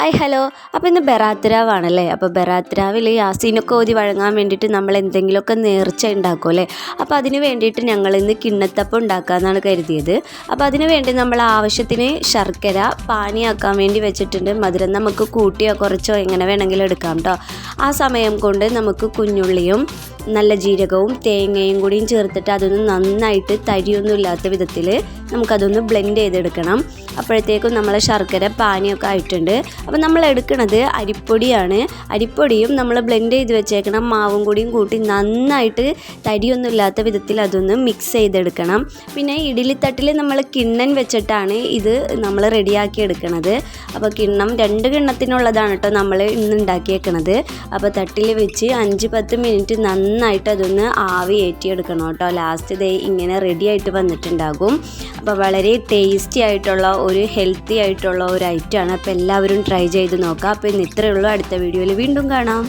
Hi hello. അപ്പോൾ ഇന്ന് ബറാത്തിരാവാണല്ലേ അപ്പോൾ ബറാത്തിരാവിൽ യാസീനൊക്കെ ഓതി വഴങ്ങാൻ വേണ്ടിയിട്ട് നമ്മൾ എന്തെങ്കിലുമൊക്കെ നേർച്ച ഉണ്ടാക്കും അല്ലേ? അപ്പോൾ അതിന് വേണ്ടിയിട്ട് ഞങ്ങൾ ഇന്ന് കിണ്ണത്തപ്പം ഉണ്ടാക്കാമെന്നാണ് കരുതിയത്. അപ്പോൾ അതിന് വേണ്ടി നമ്മൾ ആവശ്യത്തിന് ശർക്കര പാനിയാക്കാൻ വേണ്ടി വെച്ചിട്ടുണ്ട്. മധുരം നമുക്ക് കൂട്ടിയോ കുറച്ചോ എങ്ങനെ വേണമെങ്കിലും എടുക്കാം കേട്ടോ. ആ സമയം കൊണ്ട് നമുക്ക് കുഞ്ഞുള്ളിയും നല്ല ജീരകവും തേങ്ങയും കൂടിയും ചേർത്തിട്ട് അതൊന്ന് നന്നായിട്ട് തരിയൊന്നും ഇല്ലാത്ത വിധത്തിൽ നമുക്കതൊന്ന് ബ്ലെൻഡ് ചെയ്തെടുക്കണം. അപ്പോഴത്തേക്കും നമ്മൾ ശർക്കര പാനിയൊക്കെ ആയിട്ടുണ്ട്. അപ്പോൾ നമ്മൾ എടുക്കുന്നത് അരിപ്പൊടിയാണ്. അരിപ്പൊടിയും നമ്മൾ ബ്ലെൻഡ് ചെയ്ത് വെച്ചേക്കണം. മാവും കൂടിയും കൂട്ടി നന്നായിട്ട് തരിയൊന്നും ഇല്ലാത്ത വിധത്തിൽ അതൊന്ന് മിക്സ് ചെയ്തെടുക്കണം. പിന്നെ ഇഡ്ഡലിത്തട്ടിൽ നമ്മൾ കിണ്ണൻ വെച്ചിട്ടാണ് ഇത് നമ്മൾ റെഡിയാക്കി എടുക്കുന്നത് അപ്പോൾ കിണ്ണം രണ്ട് കിണ്ണത്തിനുള്ളതാണ് കേട്ടോ നമ്മൾ ഇന്ന് ഉണ്ടാക്കിയേക്കണത്. അപ്പോൾ തട്ടിൽ വെച്ച് അഞ്ച് പത്ത് മിനിറ്റ് നന്നായിട്ട് അതൊന്ന് ആവി ഏറ്റിയെടുക്കണം കേട്ടോ. ലാസ്റ്റ് ദേ ഇങ്ങനെ റെഡി ആയിട്ട് വന്നിട്ടുണ്ടാകും. അപ്പോൾ വളരെ ടേസ്റ്റി ആയിട്ടുള്ള ഒരു ഹെൽത്തി ആയിട്ടുള്ള ഒരു ഐറ്റമാണ് അപ്പോൾ എല്ലാവരും ട്രൈ ചെയ്ത് നോക്കാം. അപ്പോൾ ഇന്ന് ഇത്രയേ ഉള്ളൂ. അടുത്ത വീഡിയോയിൽ വീണ്ടും കാണാം.